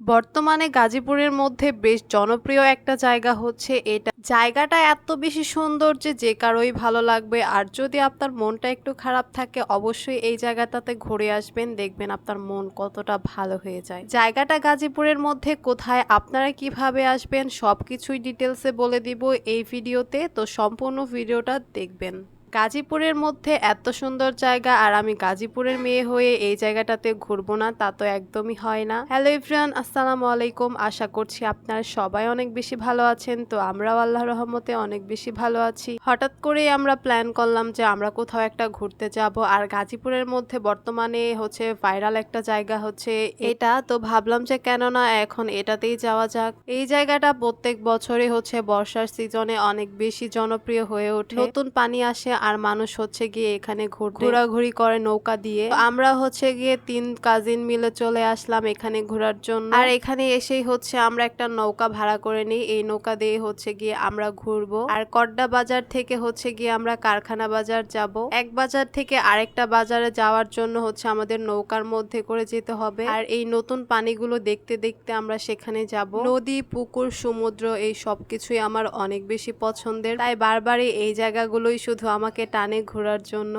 বর্তমানে গাজীপুরের মধ্যে বেশ জনপ্রিয় একটা জায়গা হচ্ছে এটা। জায়গাটা এত বেশি সুন্দর যে যে কারোই ভালো লাগবে। আর যদি আপনার মনটা একটু খারাপ থাকে, অবশ্যই এই জায়গাটাতে ঘুরে আসবেন, দেখবেন আপনার মন কতটা ভালো হয়ে যায়। জায়গাটা গাজীপুরের মধ্যে কোথায়, আপনারা কীভাবে আসবেন সব কিছুই ডিটেলসে বলে দিব এই ভিডিওতে। তো সম্পূর্ণ ভিডিওটা দেখবেন। গাজীপুরের মধ্যে এত সুন্দর জায়গা আর আমি গাজীপুরের মেয়ে হয়ে এই জায়গাটাতে ঘুরবো না, তা তো একদমই হয় না। হ্যালো ইভরান আসসালামু আলাইকুম। আশা করছি আপনারা সবাই অনেক বেশি ভালো আছেন, তো আমরাও আল্লাহ রহমতে অনেক বেশি ভালো আছি। হঠাৎ করেই আমরা প্ল্যান করলাম যে আমরা কোথাও একটা ঘুরতে যাব, আর গাজীপুরের মধ্যে বর্তমানে হচ্ছে ভাইরাল একটা জায়গা হচ্ছে এটা, তো ভাবলাম যে কেন না এখন এটাতেই যাওয়া যাক। এই জায়গাটা প্রত্যেক বছরে হচ্ছে বর্ষার সিজনে অনেক বেশি জনপ্রিয় হয়ে ওঠে। নতুন পানি আসে আর মানুষ হচ্ছে গিয়ে এখানে ঘোরাঘুরি করে নৌকা দিয়ে। আমরা হচ্ছে গিয়ে তিন কাজিন মিলে চলে আসলাম এখানে ঘোরার জন্য। আর এখানে এসেই হচ্ছে আমরা একটা নৌকা ভাড়া করে নিই। এই নৌকা দিয়ে হচ্ছে গিয়ে আমরা ঘুরবো। আর কড্ডা বাজার থেকে হচ্ছে গিয়ে আমরা কারখানা বাজার যাব। এক বাজার থেকে আরেকটা বাজারে যাওয়ার জন্য হচ্ছে আমাদের নৌকার মধ্যে করে যেতে হবে। আর এই নতুন পানিগুলো দেখতে দেখতে আমরা সেখানে যাব। নদী পুকুর সমুদ্র এই সবকিছুই আমার অনেক বেশি পছন্দের। তাই বারবারই এই জায়গাগুলোই শুধু আমাকে টানে ঘোরার জন্য।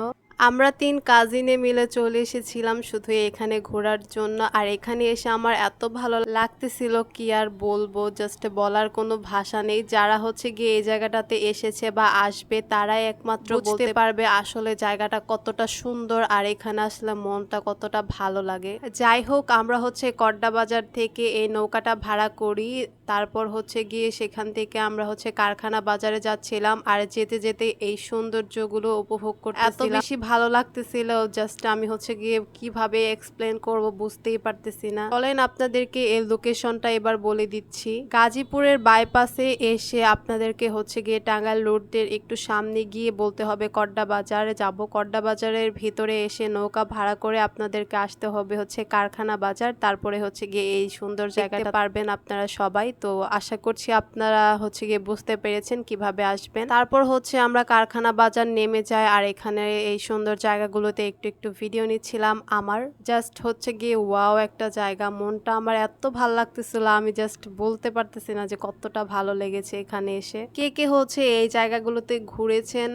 আমরা তিন কাজিনে মিলে চলে এসেছিলাম শুধু এখানে ঘোরার জন্য। আর এখানে এসে আমার এত ভালো লাগতেছিল কি আর বলব জাস্ট বলার কোনো ভাষা নেই। যারা হচ্ছে গিয়ে এই জায়গাটাতে এসেছে বা আসবে তারাই একমাত্র বলতে পারবে আসলে জায়গাটা কতটা সুন্দর আর এখানে আসলে মনটা কতটা ভালো লাগে। যাই হোক আমরা হচ্ছে কড্ডা বাজার থেকে এই নৌকাটা ভাড়া করি। তারপর হচ্ছে গিয়ে সেখান থেকে আমরা হচ্ছে কারখানা বাজারে যাচ্ছিলাম আর যেতে যেতে এই সৌন্দর্যগুলো উপভোগ করতে এত বেশি ভালো লাগতেছিল জাস্ট আমি হচ্ছে গিয়ে কীভাবে এক্সপ্লেন করব বুঝতেই পারতেছি না। বলেন আপনাদেরকে এই লোকেশনটা এবার বলে দিচ্ছি। গাজীপুরের বাইপাসে এসে আপনাদেরকে হচ্ছে গিয়ে টাঙ্গাইল রোডদের একটু সামনে গিয়ে বলতে হবে কড্ডা বাজারে যাব। কড্ডা বাজারের ভিতরে এসে নৌকা ভাড়া করে আপনাদেরকে আসতে হবে হচ্ছে কারখানা বাজার। তারপরে হচ্ছে গিয়ে এই সুন্দর জায়গাটা পারবেন আপনারা সবাই। তো আশা করছি আপনারা হচ্ছে গিয়ে বুঝতে পেরেছেন কীভাবে আসবেন। তারপর হচ্ছে আমরা কারখানা বাজার নেমে যাই আর এখানে এই সুন্দর জায়গাগুলোতে একটু একটু ভিডিও নিচ্ছিলাম। আমার জাস্ট হচ্ছে গিয়ে ওয়াও একটা জায়গা। মনটা আমার এত ভালো লাগতেছিল, আমি জাস্ট বলতে পারতেছি না যে কতটা ভালো লেগেছে এখানে এসে। কে কে হচ্ছে এই জায়গাগুলোতে ঘুরেছেন?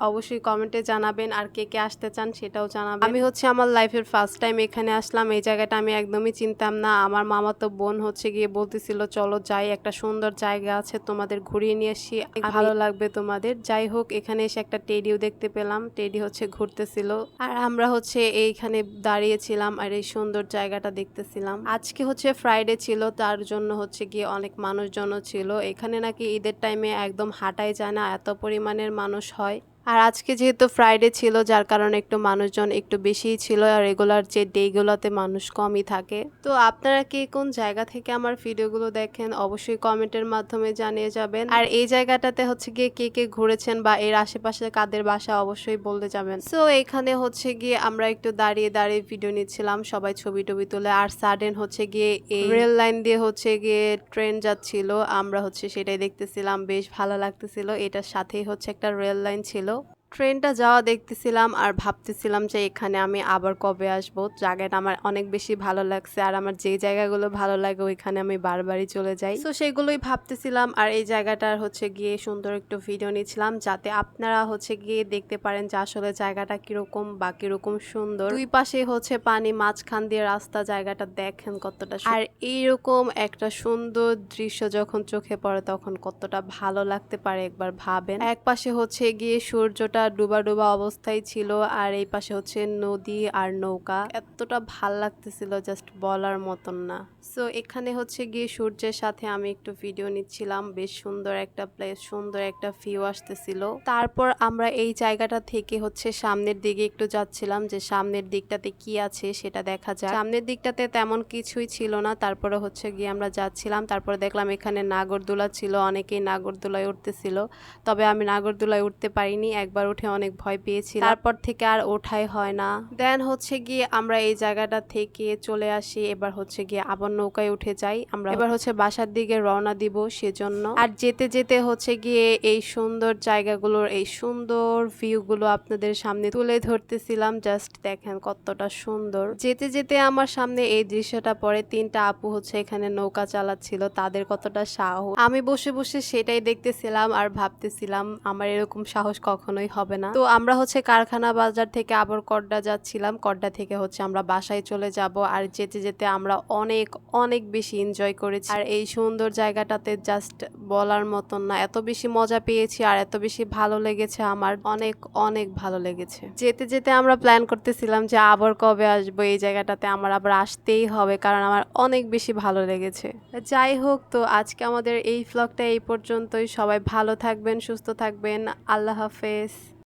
অবশ্যই কমেন্টে জানাবেন আর কে কে আসতে চান সেটাও জানাবেন। আমি হচ্ছে আমার লাইফের ফার্স্ট টাইম এখানে আসলাম এই জায়গাটা আমি একদমই চিনতাম না। আমার মামা তো বোন হচ্ছে গিয়ে বলতেছিল চলো যাই একটা সুন্দর জায়গা আছে তোমাদের ঘুরিয়ে নিয়ে আসি। ভালো লাগবে তোমাদের। যাই হোক এখানে এসে একটা টেডিও দেখতে পেলাম। টেডি হচ্ছে ঘুরতেছিল। আর আমরা হচ্ছে এইখানে দাঁড়িয়েছিলাম আর এই সুন্দর জায়গাটা দেখতেছিলাম। আজকে হচ্ছে ফ্রাইডে ছিল তার জন্য হচ্ছে গিয়ে অনেক মানুষজনও ছিল। এখানে নাকি ঈদের টাইমে একদম হাঁটাই যায় না এত পরিমাণের মানুষ হয়। আর আজকে যেহেতু ফ্রাইডে ছিল, যার কারণে একটু মানুষজন একটু বেশিই ছিল আর রেগুলার যে ডেগুলোতে মানুষ কমই থাকে। তো আপনারা কে কোন জায়গা থেকে আমার ভিডিওগুলো দেখেন, অবশ্যই কমেন্টের মাধ্যমে জানিয়ে যাবেন। আর এই জায়গাটাতে হচ্ছে গিয়ে কে কে ঘুরেছেন বা এর আশেপাশে কাদের বাসা অবশ্যই বলতে যাবেন। সো এখানে হচ্ছে গিয়ে আমরা একটু দাঁড়িয়ে দাঁড়িয়ে ভিডিও নিচ্ছিলাম, সবাই ছবি টবি তুলে। আর সাডেন হচ্ছে গিয়ে এই রেল লাইন দিয়ে হচ্ছে গিয়ে ট্রেন যাচ্ছিল, আমরা হচ্ছে সেটাই দেখতেছিলাম, বেশ ভালো লাগতেছিল। এটার সাথেই হচ্ছে একটা রেল লাইন ছিল। ট্রেনটা যাওয়া দেখতেছিলাম আর ভাবতেছিলাম যে এখানে আমি আবার কবে আসব। জায়গাটা আমার অনেক বেশি ভালো লাগছে আর আমার যে জায়গাগুলো ভালো লাগে ওইখানে আমি বারবারই চলে যাই। তো সেগুলোই ভাবতেছিলাম আর এই জায়গাটার হচ্ছে গিয়ে সুন্দর একটু ভিডিও নিচ্ছিলাম যাতে আপনারা হচ্ছে গিয়ে দেখতে পারেন যে আসলে জায়গাটা কীরকম বা কীরকম সুন্দর। দুই পাশে হচ্ছে পানি, মাঝখান দিয়ে রাস্তা, জায়গাটা দেখেন কতটা আর এইরকম একটা সুন্দর দৃশ্য যখন চোখে পড়ে তখন কতটা ভালো লাগতে পারে একবার ভাবেন। এক পাশে হচ্ছে গিয়ে সূর্যটা ডুবা ডুবা অবস্থায় ছিল আর এই পাশে হচ্ছে নদী আর নৌকা। এতটা ভালো লাগতেছিল জাস্ট বলার মতন না। সো এখানে হচ্ছে গিয়ে সূর্যের সাথে আমি একটু ভিডিও নিচ্ছিলাম। বেশ সুন্দর একটা প্লেস সুন্দর একটা ভিউ আসতেছিল। তারপর আমরা এই জায়গাটা থেকে হচ্ছে সামনের দিকে একটু যাচ্ছিলাম যে সামনের দিকটাতে কি আছে সেটা দেখা যায় সামনের দিকটাতে তেমন কিছুই ছিল না। তারপরে হচ্ছে গিয়ে আমরা যাচ্ছিলাম। তারপরে দেখলাম এখানে নাগরদোলা ছিল, অনেকেই নাগরদোলায় উঠতেছিল। তবে আমি নাগরদোলায় উঠতে পারিনি। একবার উঠে অনেক ভয় পেয়েছি। তারপর থেকে আর ওঠাই হয় না। দেন হচ্ছে গিয়ে আমরা এই জায়গাটা থেকে চলে আসি এবার হচ্ছে গিয়ে আবার নৌকায় উঠে যাই। আমরা এবার হচ্ছে বাসার দিকে রওনা দিব সেজন্য। আর যেতে যেতে হচ্ছে গিয়ে এই সুন্দর জায়গাগুলোর এই সুন্দর ভিউগুলো আপনাদের সামনে তুলে ধরতেছিলাম। জাস্ট দেখেন কতটা সুন্দর। যেতে যেতে আমার সামনে এই দৃশ্যটা পরে তিনটা আপু হচ্ছে এখানে নৌকা চালাচ্ছিল তাদের কতটা সাহস। আমি বসে বসে সেটাই দেখতেছিলাম আর ভাবতেছিলাম আমার এরকম সাহস কখনোই হবে না। তো আমরা হচ্ছে কারখানা বাজার থেকে আবার কড্ডা যাচ্ছিলাম। কড্ডা থেকে হচ্ছে আমরা বাসায় চলে যাব আর যেতে যেতে আমরা অনেক অনেক বেশি এনজয় করেছি। আর এই সুন্দর জায়গাটাতে জাস্ট বলার মতন না। এত বেশি মজা পেয়েছি আর এত বেশি ভালো লেগেছে আমার। অনেক অনেক ভালো লেগেছে। যেতে যেতে আমরা প্ল্যান করতেছিলাম যে আবার কবে আসব এই জায়গাটাতে। আমার আবার আসতেই হবে কারণ আমার অনেক বেশি ভালো লেগেছে। যাই হোক তো আজকে আমাদের এই ফ্লগটা এই পর্যন্তই। সবাই ভালো থাকবেন, সুস্থ থাকবেন। আল্লাহ হাফেজ।